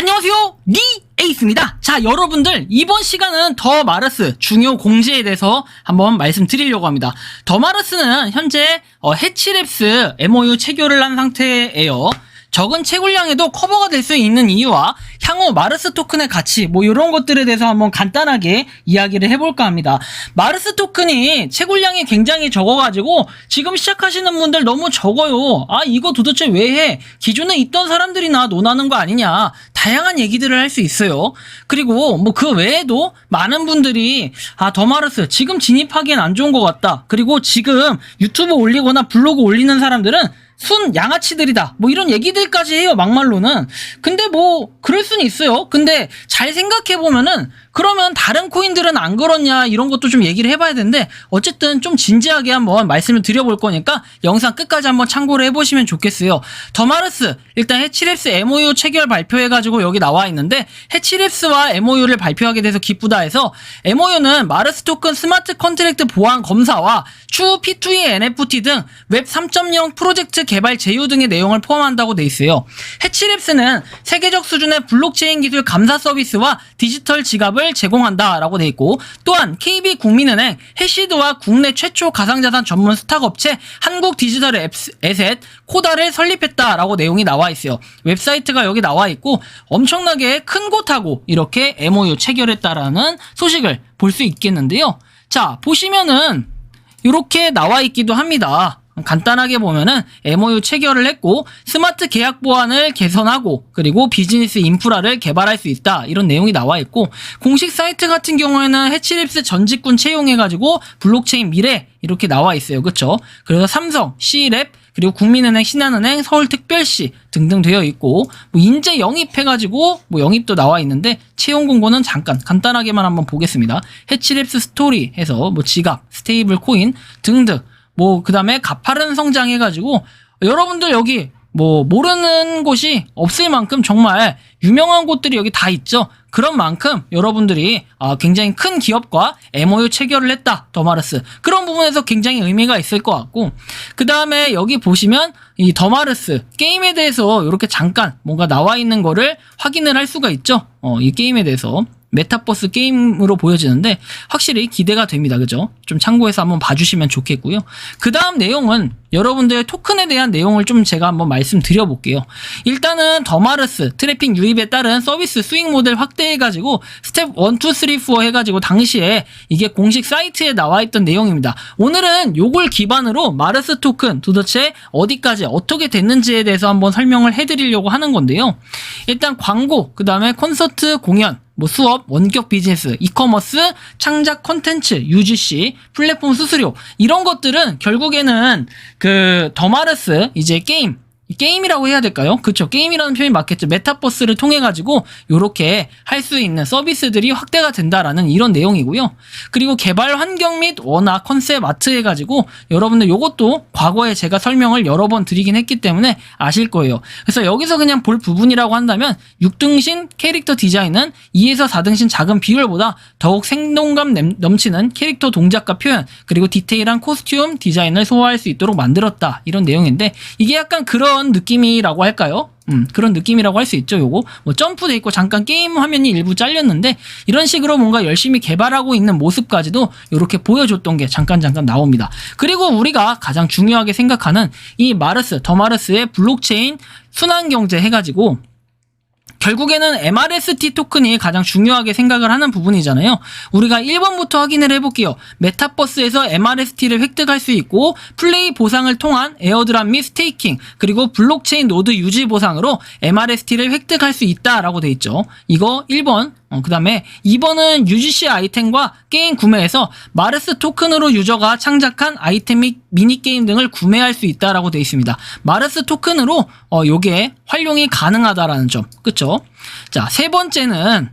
안녕하세요. 니 에이스입니다. 자 여러분들 이번 시간은 더 마르스 중요 공지에 대해서 한번 말씀드리려고 합니다. 더 마르스는 현재 어, 해치랩스 MOU 체결을 한 상태예요 적은 채굴량에도 커버가 될 수 있는 이유와 향후 마르스 토큰의 가치 뭐 이런 것들에 대해서 한번 간단하게 이야기를 해볼까 합니다. 마르스 토큰이 채굴량이 굉장히 적어가지고 지금 시작하시는 분들 너무 적어요. 아 이거 도대체 왜 해? 기존에 있던 사람들이나 논하는 거 아니냐? 다양한 얘기들을 할 수 있어요. 그리고 뭐 그 외에도 많은 분들이 아 더 마르스 지금 진입하기엔 안 좋은 것 같다. 그리고 지금 유튜브 올리거나 블로그 올리는 사람들은 순 양아치들이다. 뭐 이런 얘기들까지 해요, 막말로는. 근데 뭐, 그럴 수는 있어요. 근데 잘 생각해 보면은, 그러면 다른 코인들은 안 그렇냐, 이런 것도 좀 얘기를 해봐야 되는데, 어쨌든 좀 진지하게 한번 말씀을 드려볼 거니까, 영상 끝까지 한번 참고를 해보시면 좋겠어요. 더마르스, 일단 해치랩스 MOU 체결 발표해가지고 여기 나와 있는데, 해치랩스와 MOU를 발표하게 돼서 기쁘다 해서, MOU는 마르스 토큰 스마트 컨트랙트 보안 검사와 추후 P2E NFT 등 웹 3.0 프로젝트 개발 제휴 등의 내용을 포함한다고 돼 있어요. 해치랩스는 세계적 수준의 블록체인 기술 감사 서비스와 디지털 지갑을 제공한다라고 돼 있고 또한 KB 국민은행 해시드와 국내 최초 가상자산 전문 스탁 업체 한국 디지털 에셋 코다를 설립했다라고 내용이 나와 있어요. 웹사이트가 여기 나와 있고 엄청나게 큰 곳하고 이렇게 MOU 체결했다라는 소식을 볼 수 있겠는데요. 자, 보시면은 이렇게 나와 있기도 합니다. 간단하게 보면은 MOU 체결을 했고 스마트 계약 보안을 개선하고 그리고 비즈니스 인프라를 개발할 수 있다. 이런 내용이 나와 있고 공식 사이트 같은 경우에는 해치립스 전직군 채용해가지고 블록체인 미래 이렇게 나와 있어요. 그쵸? 그래서 삼성, C랩 그리고 국민은행, 신한은행, 서울특별시 등등 되어 있고 뭐 인재 영입해가지고 뭐 영입도 나와 있는데 채용 공고는 잠깐 간단하게만 한번 보겠습니다. 해치랩스 스토리 해서 뭐 지갑, 스테이블 코인 등등 뭐 그다음에 가파른 성장해 가지고 여러분들 여기 뭐 모르는 곳이 없을 만큼 정말 유명한 곳들이 여기 다 있죠. 그런 만큼 여러분들이 아, 굉장히 큰 기업과 MOU 체결을 했다. 더마르스. 그런 부분에서 굉장히 의미가 있을 것 같고 그 다음에 여기 보시면 이 더마르스 게임에 대해서 이렇게 잠깐 뭔가 나와 있는 거를 확인을 할 수가 있죠. 어, 이 게임에 대해서. 메타버스 게임으로 보여지는데 확실히 기대가 됩니다. 그죠? 좀 참고해서 한번 봐주시면 좋겠고요. 그 다음 내용은 여러분들의 토큰에 대한 내용을 좀 제가 한번 말씀드려 볼게요. 일단은 더마르스 트래픽 유입에 따른 서비스 수익 모델 확대해가지고 스텝 1, 2, 3, 4 해가지고 당시에 이게 공식 사이트에 나와 있던 내용입니다. 오늘은 요걸 기반으로 마르스 토큰 도대체 어디까지 어떻게 됐는지에 대해서 한번 설명을 해드리려고 하는 건데요. 일단 광고, 그 다음에 콘서트 공연, 뭐 수업, 원격 비즈니스, 이커머스, 창작 콘텐츠, UGC, 플랫폼 수수료 이런 것들은 결국에는 그 더마르스 이제 게임 이 게임이라고 해야 될까요? 그쵸. 게임이라는 표현이 맞겠죠. 메타버스를 통해 가지고 요렇게 할 수 있는 서비스들이 확대가 된다라는 이런 내용이고요. 그리고 개발 환경 및 원화 컨셉 아트 해가지고 여러분들 요것도 과거에 제가 설명을 여러 번 드리긴 했기 때문에 아실 거예요. 그래서 여기서 그냥 볼 부분이라고 한다면 6등신 캐릭터 디자인은 2에서 4등신 작은 비율보다 더욱 생동감 냄- 넘치는 캐릭터 동작과 표현 그리고 디테일한 코스튬 디자인을 소화할 수 있도록 만들었다 이런 내용인데 이게 약간 그런 느낌이라고 할까요? 음, 그런 느낌이라고 할 수 있죠, 요거. 뭐, 점프돼 있고, 잠깐 게임 화면이 일부 잘렸는데, 이런 식으로 뭔가 열심히 개발하고 있는 모습까지도 이렇게 보여줬던 게 잠깐 잠깐 나옵니다. 그리고 우리가 가장 중요하게 생각하는 이 마르스, 더 마르스의 블록체인 순환경제 해가지고, 결국에는 MRST 토큰이 가장 중요하게 생각을 하는 부분이잖아요. 우리가 1번부터 확인을 해볼게요. 메타버스에서 MRST를 획득할 수 있고 플레이 보상을 통한 에어드랍 및 스테이킹 그리고 블록체인 노드 유지 보상으로 MRST를 획득할 수 있다라고 돼 있죠. 이거 1번 어, 그 다음에 2번은 UGC 아이템과 게임 구매에서 마르스 토큰으로 유저가 창작한 아이템 및 미니게임 등을 구매할 수 있다라고 되어 있습니다. 마르스 토큰으로 어, 요게 활용이 가능하다라는 점. 그쵸? 자, 세 번째는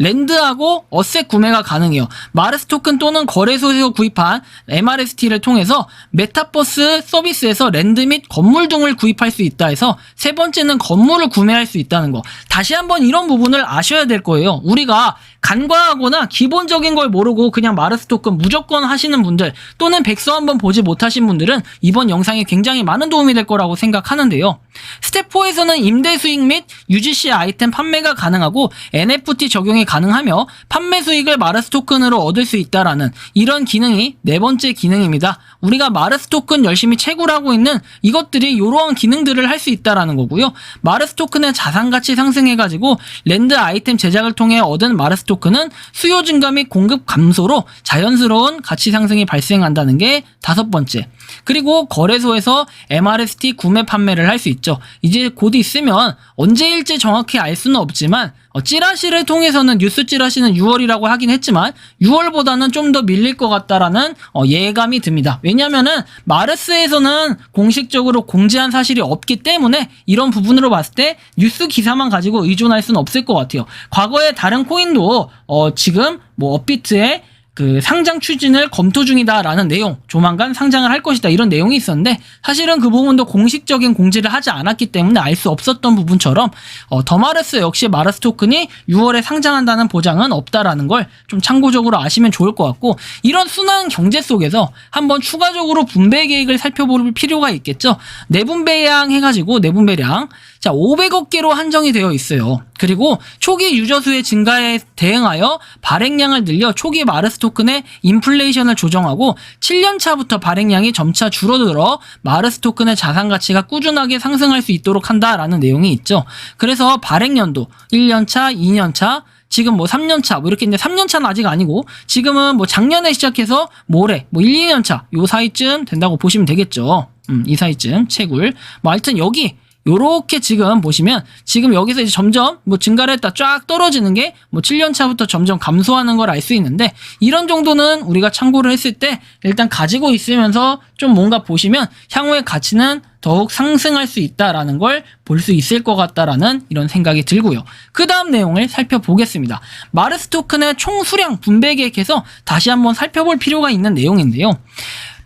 랜드하고 어셋 구매가 가능해요. 마르스 토큰 또는 거래소에서 구입한 MRST를 통해서 메타버스 서비스에서 랜드 및 건물 등을 구입할 수 있다 해서 세 번째는 건물을 구매할 수 있다는 거. 다시 한번 이런 부분을 아셔야 될 거예요. 우리가 간과하거나 기본적인 걸 모르고 그냥 마르스 토큰 무조건 하시는 분들 또는 백서 한번 보지 못하신 분들은 이번 영상에 굉장히 많은 도움이 될 거라고 생각하는데요. 스텝 4에서는 임대 수익 및 UGC 아이템 판매가 가능하고 NFT 적용이 가능하며 판매 수익을 마르스 토큰으로 얻을 수 있다라는 이런 기능이 네 번째 기능입니다. 우리가 마르스 토큰 열심히 채굴하고 있는 이것들이 이러한 기능들을 할 수 있다라는 거고요. 마르스 토큰의 자산 가치 상승해가지고 랜드 아이템 제작을 통해 얻은 마르스 토큰은 수요 증가 및 공급 감소로 자연스러운 가치 상승이 발생한다는 게 다섯 번째. 그리고 거래소에서 MRST 구매 판매를 할 수 있죠. 이제 곧 있으면 언제일지 정확히 알 수는 없지만 어, 찌라시를 통해서는 뉴스 찌라시는 6월이라고 하긴 했지만 6월보다는 좀 더 밀릴 것 같다라는 어, 예감이 듭니다. 왜냐면은 마르스에서는 공식적으로 공지한 사실이 없기 때문에 이런 부분으로 봤을 때 뉴스 기사만 가지고 의존할 수는 없을 것 같아요. 과거에 다른 코인도 어, 지금 뭐 업비트에 그 상장 추진을 검토 중이다라는 내용, 조만간 상장을 할 것이다 이런 내용이 있었는데 사실은 그 부분도 공식적인 공지를 하지 않았기 때문에 알 수 없었던 부분처럼 어, 더마르스 역시 마르스 토큰이 6월에 상장한다는 보장은 없다라는 걸 좀 참고적으로 아시면 좋을 것 같고 이런 순환 경제 속에서 한번 추가적으로 분배 계획을 살펴볼 필요가 있겠죠. 내분배량 해가지고 내분배량 자 500억 개로 한정이 되어 있어요. 그리고 초기 유저 수의 증가에 대응하여 발행량을 늘려 초기 마르스 토큰의 인플레이션을 조정하고 7년 차부터 발행량이 점차 줄어들어 마르스 토큰의 자산 가치가 꾸준하게 상승할 수 있도록 한다라는 내용이 있죠. 그래서 발행 연도 1년 차, 2년 차 지금 뭐 3년 차, 뭐 이렇게 있는데 3년 차는 아직 아니고 지금은 뭐 작년에 시작해서 모레 뭐 1, 2년 차 요 사이쯤 된다고 보시면 되겠죠. 음, 이 사이쯤 채굴. 뭐 하여튼 여기 요렇게 지금 보시면 지금 여기서 이제 점점 뭐 증가를 했다 쫙 떨어지는 게 뭐 7년 차부터 점점 감소하는 걸 알 수 있는데 이런 정도는 우리가 참고를 했을 때 일단 가지고 있으면서 좀 뭔가 보시면 향후의 가치는 더욱 상승할 수 있다라는 걸 볼 수 있을 것 같다라는 이런 생각이 들고요. 그 다음 내용을 살펴보겠습니다. 마르스 토큰의 총 수량 분배 계획에서 다시 한번 살펴볼 필요가 있는 내용인데요.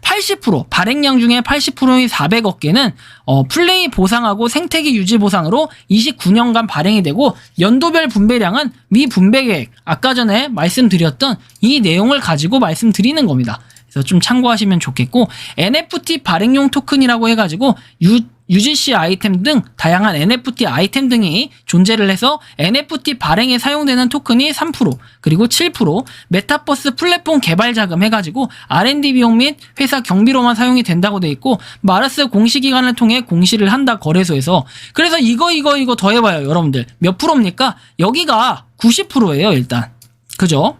80% 발행량 중에 80%인 400억 개는 어, 플레이 보상하고 생태계 유지 보상으로 29년간 발행이 되고 연도별 분배량은 미 분배 계획 아까 전에 말씀드렸던 이 내용을 가지고 말씀드리는 겁니다. 그래서 좀 참고하시면 좋겠고 NFT 발행용 토큰이라고 해가지고 유, UGC 아이템 등 다양한 NFT 아이템 등이 존재를 해서 NFT 발행에 사용되는 토큰이 3% 그리고 7% 메타버스 플랫폼 개발 자금 해가지고 R&D 비용 및 회사 경비로만 사용이 된다고 돼 있고 마르스 공시기관을 통해 공시를 한다 거래소에서. 그래서 이거 이거 이거 더해봐요 여러분들. 몇 프로입니까? 여기가 90%예요 일단. 그죠?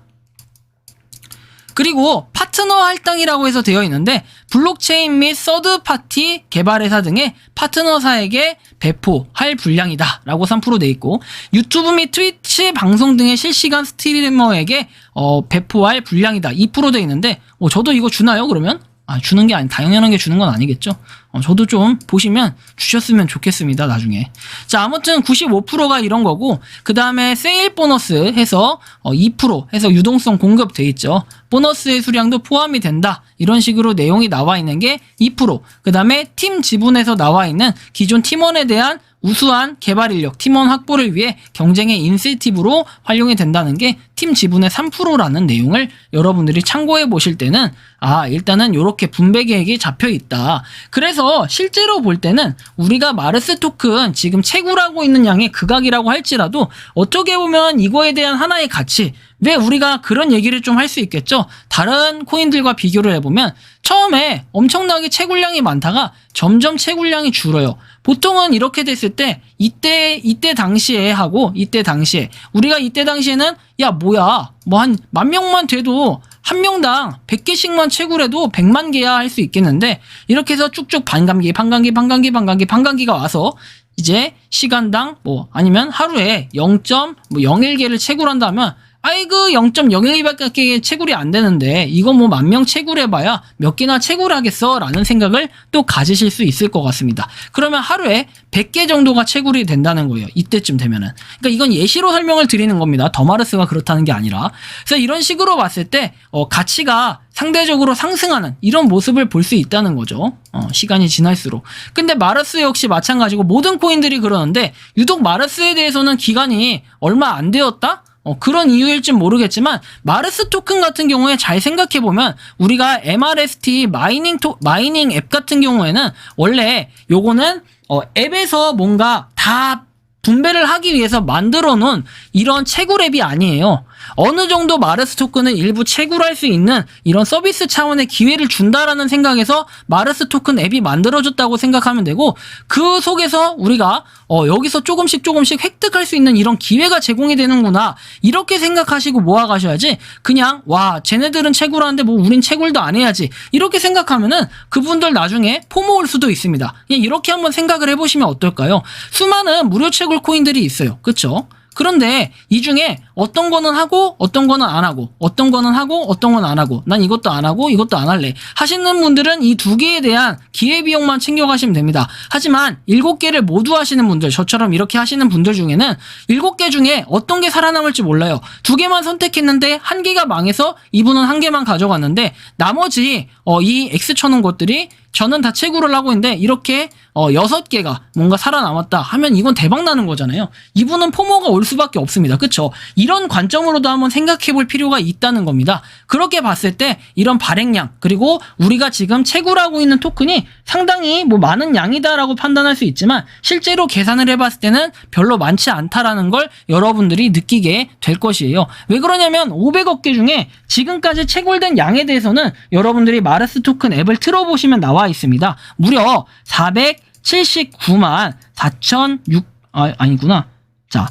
그리고 파트너 할당이라고 해서 되어 있는데 블록체인 및 서드 파티 개발회사 등의 파트너사에게 배포할 분량이다라고 3%돼 있고 유튜브 및 트위치 방송 등의 실시간 스트리머에게 어, 배포할 분량이다 2%돼 있는데 어, 저도 이거 주나요 그러면? 아 주는 게 아니 당연한 게 주는 건 아니겠죠. 어, 저도 좀 보시면 주셨으면 좋겠습니다 나중에. 자 아무튼 95%가 이런 거고 그 다음에 세일 보너스 해서 어, 2% 해서 유동성 공급돼 있죠. 보너스의 수량도 포함이 된다 이런 식으로 내용이 나와 있는 게 2%그 다음에 팀 지분에서 나와 있는 기존 팀원에 대한 우수한 개발 인력, 팀원 확보를 위해 경쟁의 인센티브로 활용이 된다는 게 팀 지분의 3%라는 내용을 여러분들이 참고해 보실 때는 아, 일단은 이렇게 분배 계획이 잡혀 있다. 그래서 실제로 볼 때는 우리가 마르스 토큰 지금 채굴하고 있는 양의 극악이라고 할지라도 어떻게 보면 이거에 대한 하나의 가치, 왜 우리가 그런 얘기를 좀 할 수 있겠죠? 다른 코인들과 비교를 해보면 처음에 엄청나게 채굴량이 많다가 점점 채굴량이 줄어요. 보통은 이렇게 됐을 때 이때 이때 당시에 하고 이때 당시에. 우리가 이때 당시에는 야 뭐야? 뭐 한 만 명만 돼도 한 명당 100개씩만 채굴해도 100만 개야 할 수 있겠는데 이렇게 해서 쭉쭉 반감기 반감기 반감기 반감기 반감기가 와서 이제 시간당 뭐 아니면 하루에 0.01개를 채굴한다면 아이 그 0.01밖에 채굴이 안 되는데 이거 뭐 만 명 채굴해봐야 몇 개나 채굴하겠어 라는 생각을 또 가지실 수 있을 것 같습니다. 그러면 하루에 100개 정도가 채굴이 된다는 거예요. 이때쯤 되면은. 그러니까 이건 예시로 설명을 드리는 겁니다. 더마르스가 그렇다는 게 아니라. 그래서 이런 식으로 봤을 때 어, 가치가 상대적으로 상승하는 이런 모습을 볼 수 있다는 거죠. 어, 시간이 지날수록. 근데 마르스 역시 마찬가지고 모든 코인들이 그러는데 유독 마르스에 대해서는 기간이 얼마 안 되었다? 어, 그런 이유일진 모르겠지만 마르스 토큰 같은 경우에 잘 생각해 보면 우리가 MRST 마이닝 토, 마이닝 앱 같은 경우에는 원래 요거는 어, 앱에서 뭔가 다 분배를 하기 위해서 만들어 놓은 이런 채굴 앱이 아니에요. 어느 정도 마르스 토큰은 일부 채굴할 수 있는 이런 서비스 차원의 기회를 준다라는 생각에서 마르스 토큰 앱이 만들어졌다고 생각하면 되고 그 속에서 우리가 어, 여기서 조금씩 조금씩 획득할 수 있는 이런 기회가 제공이 되는구나 이렇게 생각하시고 모아가셔야지 그냥 와 쟤네들은 채굴하는데 뭐 우린 채굴도 안 해야지 이렇게 생각하면은 그분들 나중에 포모 올 수도 있습니다. 그냥 이렇게 한번 생각을 해보시면 어떨까요? 수많은 무료 채굴 코인들이 있어요. 그쵸? 그런데 이 중에 어떤 거는 하고 어떤 거는 안 하고 어떤 거는 하고 어떤 건 안 하고 난 이것도 안 하고 이것도 안 할래 하시는 분들은 이 두 개에 대한 기회비용만 챙겨가시면 됩니다. 하지만 일곱 개를 모두 하시는 분들 저처럼 이렇게 하시는 분들 중에는 일곱 개 중에 어떤 게 살아남을지 몰라요. 두 개만 선택했는데 한 개가 망해서 이분은 한 개만 가져갔는데 나머지 어, 이 X 쳐놓은 것들이 저는 다 채굴을 하고 있는데 이렇게 어 여섯 개가 뭔가 살아남았다 하면 이건 대박 나는 거잖아요. 이분은 포모가 올 수밖에 없습니다. 그쵸? 이런 관점으로도 한번 생각해 볼 필요가 있다는 겁니다. 그렇게 봤을 때 이런 발행량 그리고 우리가 지금 채굴하고 있는 토큰이 상당히 뭐 많은 양이다라고 판단할 수 있지만 실제로 계산을 해봤을 때는 별로 많지 않다라는 걸 여러분들이 느끼게 될 것이에요. 왜 그러냐면 500억 개 중에 지금까지 채굴된 양에 대해서는 여러분들이 마르스 토큰 앱을 틀어보시면 나와 있습니다. 무려 479만 4,006 아, 아니구나. 자,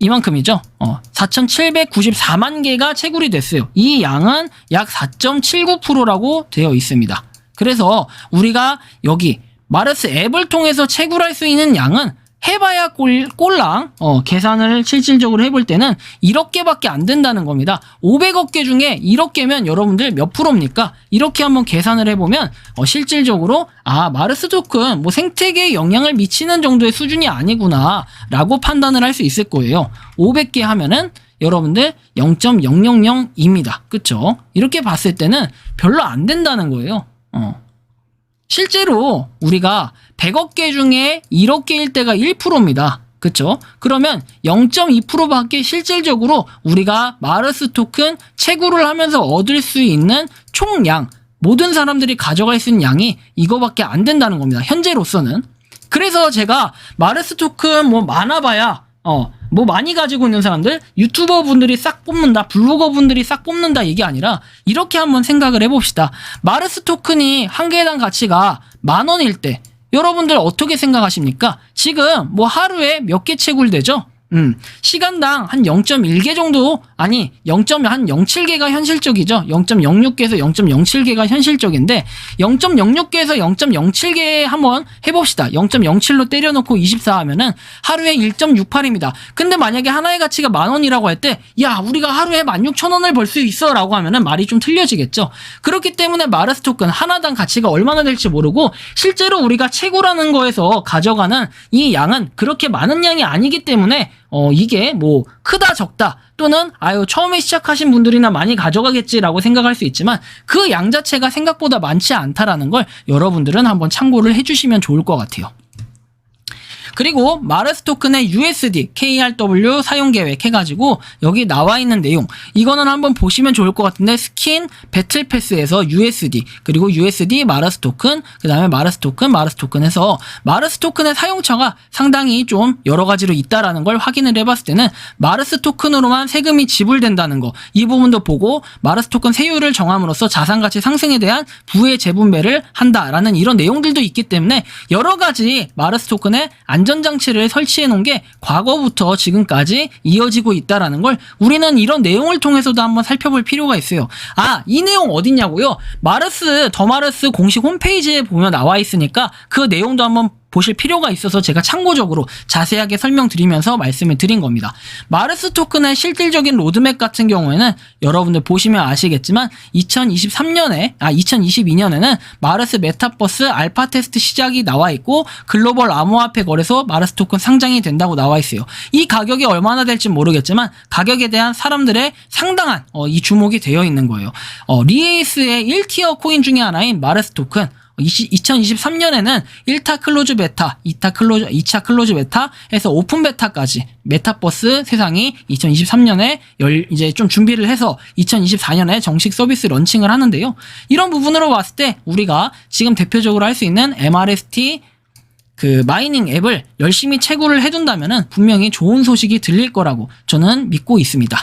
이만큼이죠. 어, 4,794만 개가 채굴이 됐어요. 이 양은 약 4.79%라고 되어 있습니다. 그래서 우리가 여기 마르스 앱을 통해서 채굴할 수 있는 양은 해봐야 꼴, 꼴랑, 어, 계산을 실질적으로 해볼 때는 1억 개밖에 안 된다는 겁니다. 500억 개 중에 1억 개면 여러분들 몇 프로입니까? 이렇게 한번 계산을 해보면, 어, 실질적으로, 아, 마르스 토큰, 뭐 생태계에 영향을 미치는 정도의 수준이 아니구나, 라고 판단을 할 수 있을 거예요. 500개 하면은, 여러분들 0.000입니다. 그쵸? 이렇게 봤을 때는 별로 안 된다는 거예요. 어. 실제로 우리가 100억 개 중에 1억 개일 때가 1%입니다. 그쵸? 그러면 0.2%밖에 실질적으로 우리가 마르스 토큰 채굴을 하면서 얻을 수 있는 총량, 모든 사람들이 가져갈 수 있는 양이 이거밖에 안 된다는 겁니다. 현재로서는. 그래서 제가 마르스 토큰 뭐 많아봐야, 어, 뭐 많이 가지고 있는 사람들, 유튜버 분들이 싹 뽑는다, 블로거 분들이 싹 뽑는다 이게 아니라 이렇게 한번 생각을 해봅시다. 마르스 토큰이 한 개당 가치가 만 원일 때 여러분들 어떻게 생각하십니까? 지금 뭐 하루에 몇 개 채굴되죠? 음, 시간당 한 0.1개 정도, 아니, 0.07개가 현실적이죠. 0.06개에서 0.07개가 현실적인데, 0.06개에서 0.07개 한번 해봅시다. 0.07로 때려놓고 24 하면은 하루에 1.68입니다. 근데 만약에 하나의 가치가 만 원이라고 할 때, 야, 우리가 하루에 16,000원을 벌 수 있어. 라고 하면은 말이 좀 틀려지겠죠. 그렇기 때문에 마르스 토큰 하나당 가치가 얼마나 될지 모르고, 실제로 우리가 채굴하는 거에서 가져가는 이 양은 그렇게 많은 양이 아니기 때문에, 어, 이게 뭐, 크다, 적다, 또는, 아유, 처음에 시작하신 분들이나 많이 가져가겠지라고 생각할 수 있지만, 그 양 자체가 생각보다 많지 않다라는 걸 여러분들은 한번 참고를 해주시면 좋을 것 같아요. 그리고 마르스 토큰의 USD, KRW 사용 계획 해가지고 여기 나와 있는 내용 이거는 한번 보시면 좋을 것 같은데 스킨 배틀 패스에서 USD 그리고 USD 마르스 토큰 그 다음에 마르스 토큰 마르스 토큰 해서 마르스 토큰의 사용처가 상당히 좀 여러 가지로 있다라는 걸 확인을 해봤을 때는 마르스 토큰으로만 세금이 지불된다는 거 이 부분도 보고 마르스 토큰 세율을 정함으로써 자산 가치 상승에 대한 부의 재분배를 한다라는 이런 내용들도 있기 때문에 여러 가지 마르스 토큰의 안 전장치를 설치해 놓은 게 과거부터 지금까지 이어지고 있다라는 걸 우리는 이런 내용을 통해서도 한번 살펴볼 필요가 있어요. 아, 이 내용 어딨냐고요? 마르스, 더 마르스 공식 홈페이지에 보면 나와 있으니까 그 내용도 한번 보실 필요가 있어서 제가 참고적으로 자세하게 설명드리면서 말씀을 드린 겁니다. 마르스 토큰의 실질적인 로드맵 같은 경우에는 여러분들 보시면 아시겠지만 2023년에 아 2022년에는 마르스 메타버스 알파 테스트 시작이 나와 있고 글로벌 암호화폐 거래소 마르스 토큰 상장이 된다고 나와 있어요. 이 가격이 얼마나 될지 모르겠지만 가격에 대한 사람들의 상당한 어, 이 주목이 되어 있는 거예요. 어, 리에이스의 1티어 코인 중에 하나인 마르스 토큰 2023년에는 1타 클로즈 베타, 2타 클로즈, 2차 클로즈 베타에서 오픈 베타까지 메타버스 세상이 2023년에 열, 이제 좀 준비를 해서 2024년에 정식 서비스 런칭을 하는데요. 이런 부분으로 봤을 때 우리가 지금 대표적으로 할 수 있는 MRST 그 마이닝 앱을 열심히 채굴을 해둔다면은 분명히 좋은 소식이 들릴 거라고 저는 믿고 있습니다.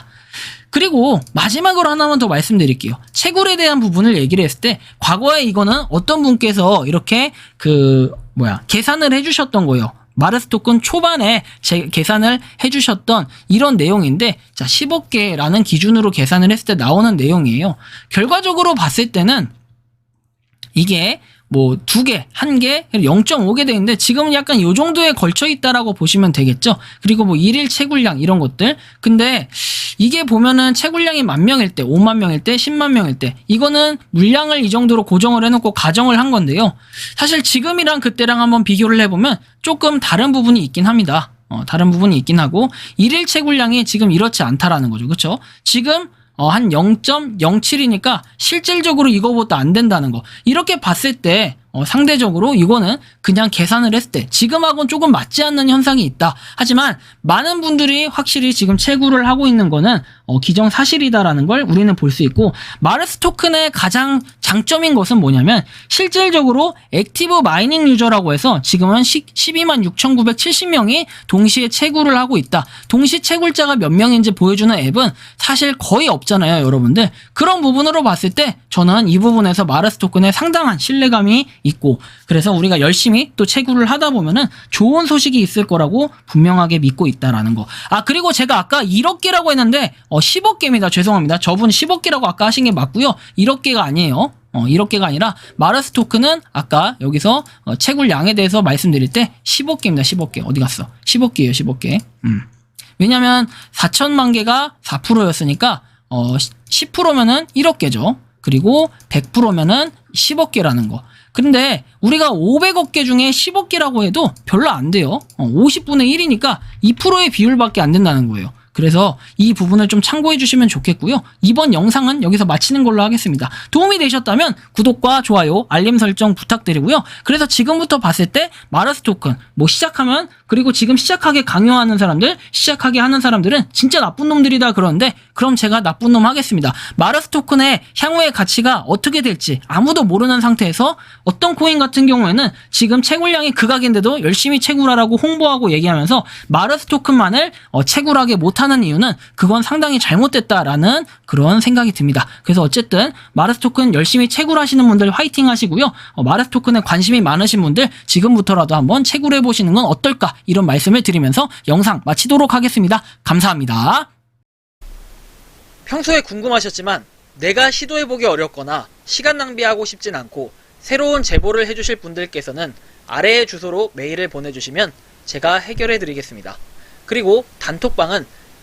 그리고 마지막으로 하나만 더 말씀드릴게요. 채굴에 대한 부분을 얘기를 했을 때 과거에 이거는 어떤 분께서 이렇게 그 뭐야 계산을 해주셨던 거예요. 마르스 토큰 초반에 제 계산을 해주셨던 이런 내용인데 자 10억 개라는 기준으로 계산을 했을 때 나오는 내용이에요. 결과적으로 봤을 때는 이게 뭐 두 개, 한 개, 0.5개 되는데 지금은 약간 요 정도에 걸쳐 있다라고 보시면 되겠죠. 그리고 뭐 일일 채굴량 이런 것들. 근데 이게 보면은 채굴량이 만 명일 때, 5만 명일 때, 10만 명일 때 이거는 물량을 이 정도로 고정을 해 놓고 가정을 한 건데요. 사실 지금이랑 그때랑 한번 비교를 해 보면 조금 다른 부분이 있긴 합니다. 어, 다른 부분이 있긴 하고 일일 채굴량이 지금 이렇지 않다라는 거죠. 그렇죠? 지금 어, 한 0.07이니까 실질적으로 이거보다 안 된다는 거. 이렇게 봤을 때 어, 상대적으로 이거는 그냥 계산을 했을 때 지금하고는 조금 맞지 않는 현상이 있다. 하지만 많은 분들이 확실히 지금 채굴을 하고 있는 거는 어, 기정사실이다라는 걸 우리는 볼 수 있고 마르스 토큰의 가장 장점인 것은 뭐냐면 실질적으로 액티브 마이닝 유저라고 해서 지금은 12만 6,970명이 동시에 채굴을 하고 있다. 동시 채굴자가 몇 명인지 보여주는 앱은 사실 거의 없잖아요, 여러분들. 그런 부분으로 봤을 때 저는 이 부분에서 마르스 토큰에 상당한 신뢰감이 있고 그래서 우리가 열심히 또 채굴을 하다 보면은 좋은 소식이 있을 거라고 분명하게 믿고 있다라는 거. 아 그리고 제가 아까 1억 개라고 했는데 어 10억 개입니다. 죄송합니다. 저분 10억 개라고 아까 하신 게 맞고요. 1억 개가 아니에요. 어, 1억 개가 아니라 마르스 토큰은 아까 여기서 어, 채굴 양에 대해서 말씀드릴 때 10억 개입니다. 10억 개. 어디 갔어? 10억 개예요. 10억 개. 음. 왜냐면 4천만 개가 4%였으니까 어 10%면은 1억 개죠. 그리고 100%면은 10억 개라는 거. 근데 우리가 500억 개 중에 10억 개라고 해도 별로 안 돼요. 어, 50분의 1이니까 2%의 비율밖에 안 된다는 거예요. 그래서 이 부분을 좀 참고해 주시면 좋겠고요. 이번 영상은 여기서 마치는 걸로 하겠습니다. 도움이 되셨다면 구독과 좋아요, 알림 설정 부탁드리고요. 그래서 지금부터 봤을 때 마르스 토큰 뭐 시작하면 그리고 지금 시작하게 강요하는 사람들, 시작하게 하는 사람들은 진짜 나쁜 놈들이다 그러는데 그럼 제가 나쁜 놈 하겠습니다. 마르스 토큰의 향후의 가치가 어떻게 될지 아무도 모르는 상태에서 어떤 코인 같은 경우에는 지금 채굴량이 극악인데도 열심히 채굴하라고 홍보하고 얘기하면서 마르스 토큰만을 어, 채굴하게 못 하는 이유는 그건 상당히 잘못됐다라는 그런 생각이 듭니다. 그래서 어쨌든 마르스 토큰 열심히 채굴 하시는 분들 화이팅 하시고요. 어, 마르스 토큰에 관심이 많으신 분들 지금부터라도 한번 채굴해 보시는 건 어떨까 이런 말씀을 드리면서 영상 마치도록 하겠습니다. 감사합니다. 평소에 궁금하셨지만 내가 시도해보기 어렵거나 시간 낭비하고 싶진 않고 새로운 제보를 해주실 분들께서는 아래의 주소로 메일을 보내주시면 제가 해결해드리겠습니다. 그리고 단톡방은